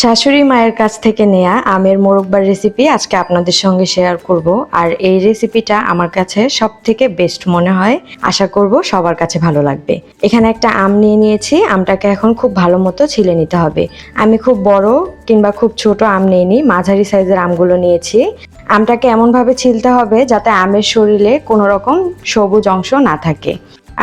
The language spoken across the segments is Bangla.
শাশুড়ি মায়ের কাছ থেকে নেয়া আমের মোরব্বার রেসিপি আজকে আপনাদের সঙ্গে শেয়ার করব। আর এই রেসিপিটা আমার কাছে সব থেকে বেস্ট মনে হয়। আশা করব সবার কাছে ভালো লাগবে। এখানে একটা আম নিয়ে নিয়েছি। আমটাকে এখন খুব ভালো মতো ছিলে নিতে হবে। আমি খুব বড় কিংবা খুব ছোট আম নিইনি, মাঝারি সাইজের আমগুলো নিয়েছি। আমটাকে এমনভাবে ছিলতে হবে যাতে আমের শরীরে কোনো রকম সবুজ অংশ না থাকে।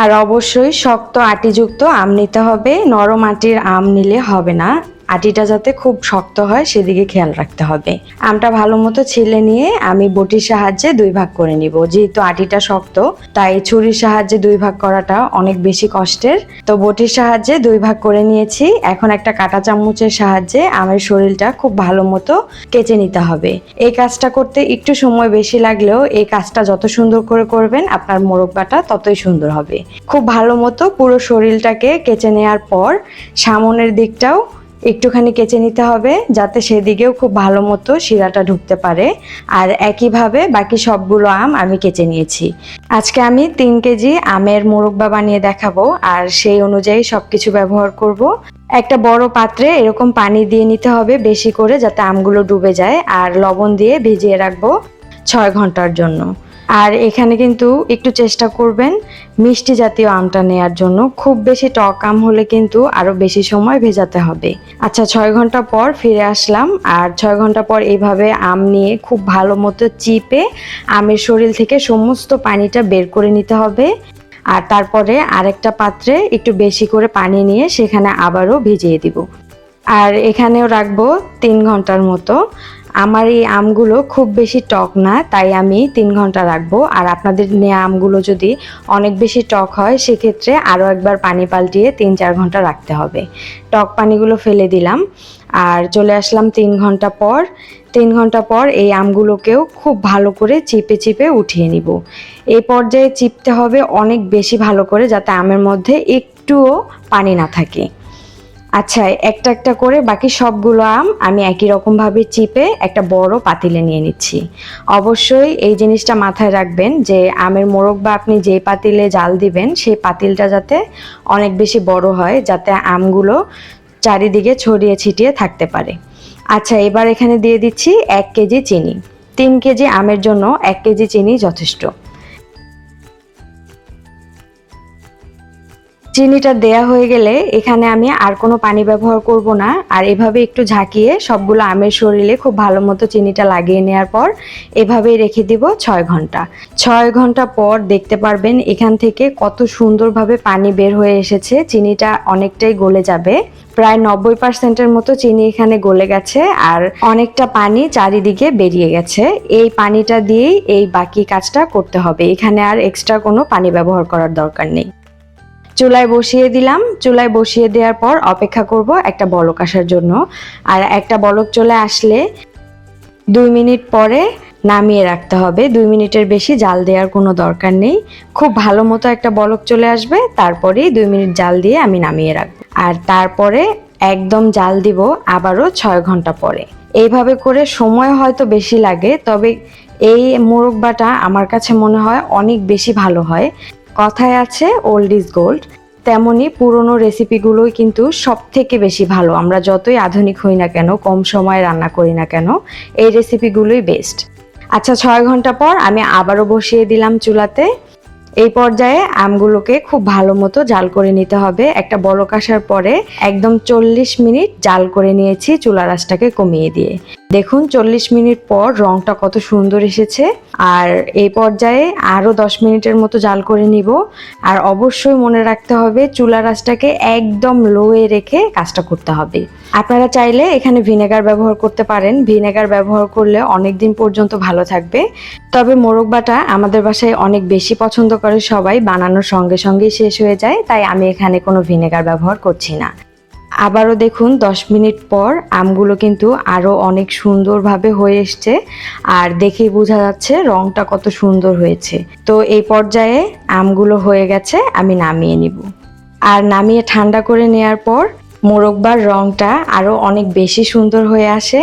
আর অবশ্যই শক্ত আটিযুক্ত আম নিতে হবে। নরম আটির আম নিলে হবে না। আটিটা যাতে খুব শক্ত হয়, সেদিকে খেয়াল রাখতে হবে। আমটা ভালো মতো ছিলে নিয়ে আমি বটির সাহায্যে দুই ভাগ করে নিব। যেহেতু আটিটা শক্ত, তাই ছুরির সাহায্যে দুই ভাগ করাটা অনেক বেশি কষ্টের। তো বটির সাহায্যে দুই ভাগ করে নিয়েছি। এখন একটা কাঁটা চামচের সাহায্যে আমের শরীরটা খুব ভালো মতো কেচে নিতে হবে। এই কাজটা করতে একটু সময় বেশি লাগলেও এই কাজটা যত সুন্দর করে করবেন, আপনার মোরব্বাটা ততই সুন্দর হবে। খুব ভালো মতো পুরো শরীরটাকে কেচে নেওয়ার পর সামনের দিকটাও একটুখানি কেচে নিতে হবে যাতে সেদিকেও খুব ভালো মতো শিরাটা ঢুকতে পারে। আর একইভাবে বাকি সবগুলো আম আমি কেচে নিয়েছি। আজকে আমি তিন কেজি আমের মোরব্বা বানিয়ে দেখাবো আর সেই অনুযায়ী সব কিছু ব্যবহার করব। একটা বড় পাত্রে এরকম পানি দিয়ে নিতে হবে বেশি করে যাতে আমগুলো ডুবে যায়, আর লবণ দিয়ে ভিজিয়ে রাখব ছয় ঘণ্টার জন্য। আর এখানে কিন্তু একটু চেষ্টা করবেন মিষ্টি জাতীয় আমটা নেয়ার জন্য। খুব বেশি টক আম হলে কিন্তু আরও বেশি সময় ভেজাতে হবে। আচ্ছা ছয় ঘণ্টা পর ফিরে আসলাম। আর ছয় ঘণ্টা পর এইভাবে আম নিয়ে খুব ভালো মতো চিপে আমের শরীর থেকে সমস্ত পানিটা বের করে নিতে হবে। আর তারপরে আরেকটা পাত্রে একটু বেশি করে পানি নিয়ে সেখানে আবারও ভিজিয়ে দিব। আর এখানেও রাখব তিন ঘণ্টার মতো। আমার এই আমগুলো খুব বেশি টক না, তাই আমি তিন ঘণ্টা রাখব। আর আপনাদের নেওয়া আমগুলো যদি অনেক বেশি টক হয়, সেক্ষেত্রে আরও একবার পানি পাল্টিয়ে তিন চার ঘণ্টা রাখতে হবে। টক পানিগুলো ফেলে দিলাম। আর চলে আসলাম তিন ঘণ্টা পর। তিন ঘণ্টা পর এই আমগুলোকেও খুব ভালো করে চিপে চিপে উঠিয়ে নিব। এই পর্যায়ে চিপতে হবে অনেক বেশি ভালো করে, যাতে আমের মধ্যে একটুও পানি না থাকে। আচ্ছা একটা একটা করে বাকি সবগুলো আম আমি একই রকমভাবে চিপে একটা বড় পাতিলে নিয়ে নিচ্ছি। অবশ্যই এই জিনিসটা মাথায় রাখবেন যে আমের মোরগ বা আপনি যে পাতিলে জাল দিবেন, সেই পাতিলটা যাতে অনেক বেশি বড় হয়, যাতে আমগুলো চারিদিকে ছড়িয়ে ছিটিয়ে থাকতে পারে। আচ্ছা এবার এখানে দিয়ে দিচ্ছি এক কেজি চিনি। তিন কেজি আমের জন্য এক কেজি চিনি যথেষ্ট। চিনিটা দেয়া হয়ে গেলে এখানে আমি আর কোনো পানি ব্যবহার করব না। আর এভাবে একটু ঝাঁকিয়ে সবগুলো আমের শরীরে খুব ভালো মতো চিনিটা লাগিয়ে নেওয়ার পর এভাবেই রেখে দিব ছয় ঘণ্টা। ছয় ঘণ্টা পর দেখতে পারবেন এখান থেকে কত সুন্দরভাবে পানি বের হয়ে এসেছে। চিনিটা অনেকটাই গলে যাবে। প্রায় নব্বই পার্সেন্টের মতো চিনি এখানে গলে গেছে আর অনেকটা পানি চারিদিকে বেরিয়ে গেছে। এই পানিটা দিয়েই এই বাকি কাজটা করতে হবে। এখানে আর এক্সট্রা কোনো পানি ব্যবহার করার দরকার নেই। চুলায় বসিয়ে দিলাম। চুলায় বসিয়ে দেওয়ার পর অপেক্ষা করব একটা বলক আসার জন্য। আর একটা বলক চলে আসলে দুই মিনিট পরে নামিয়ে রাখতে হবে। দুই মিনিটের বেশি জাল দেওয়ার কোনো দরকার নেই। খুব ভালো মতো একটা বলক চলে আসবে। তারপরেই দুই মিনিট জাল দিয়ে আমি নামিয়ে রাখব। আর তারপরে একদম জাল দিব আবারও ছয় ঘণ্টা পরে। এইভাবে করে সময় হয়তো বেশি লাগে, তবে এই মোরব্বাটা আমার কাছে মনে হয় অনেক বেশি ভালো হয়। কথায় আছে ওল্ড ইজ গোল্ড তেমনি পুরনো রেসিপিগুলোই কিন্তু সব থেকে বেশি ভালো। আমরা যতই আধুনিক হই না কেন, কম সময়ে রান্না করি না কেন, এই রেসিপিগুলোই বেস্ট আচ্ছা ছয় ঘণ্টা পর আমি আবারও বসিয়ে দিলাম চুলাতে। এই পর্যায়ে আমগুলোকে খুব ভালো মতো জাল করে নিতে হবে। একটা বলক আসার পরে একদম চল্লিশ মিনিট জাল করে নিয়েছি চুলা রাসটাকে কমিয়ে দিয়ে। দেখুন, চল্লিশ মিনিট পর রংটা কত সুন্দর এসেছে। আর এই পর্যায়ে আরও দশ মিনিটের মতো জাল করে নিব। আর অবশ্যই মনে রাখতে হবে, চুলা রাসটাকে একদম লোয়ে রেখে কাজটা করতে হবে। আপনারা চাইলে এখানে ভিনেগার ব্যবহার করতে পারেন। ভিনেগার ব্যবহার করলে অনেক দিন পর্যন্ত ভালো থাকবে। তবে মোরব্বাটা আমাদের বাসায় অনেক বেশি পছন্দ করে সবাই, বানানোর সঙ্গে সঙ্গেই শেষ হয়ে যায়, তাই আমি এখানে কোনো ভিনেগার ব্যবহার করছি না। আবারও দেখুন, দশ মিনিট পর আমগুলো কিন্তু আরও অনেক সুন্দরভাবে হয়ে এসছে, আর দেখেই বোঝা যাচ্ছে রংটা কত সুন্দর হয়েছে। তো এই পর্যায়ে আমগুলো হয়ে গেছে, আমি নামিয়ে নিব। আর নামিয়ে ঠান্ডা করে নেওয়ার পর মোরব্বার রংটা আরও অনেক বেশি সুন্দর হয়ে আসে,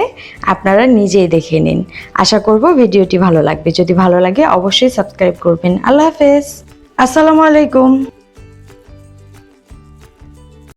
আপনারা নিজেই দেখে নিন। আশা করব ভিডিওটি ভালো লাগবে। যদি ভালো লাগে, অবশ্যই সাবস্ক্রাইব করবেন। আল্লাহ হাফেজ। আসসালামু আলাইকুম।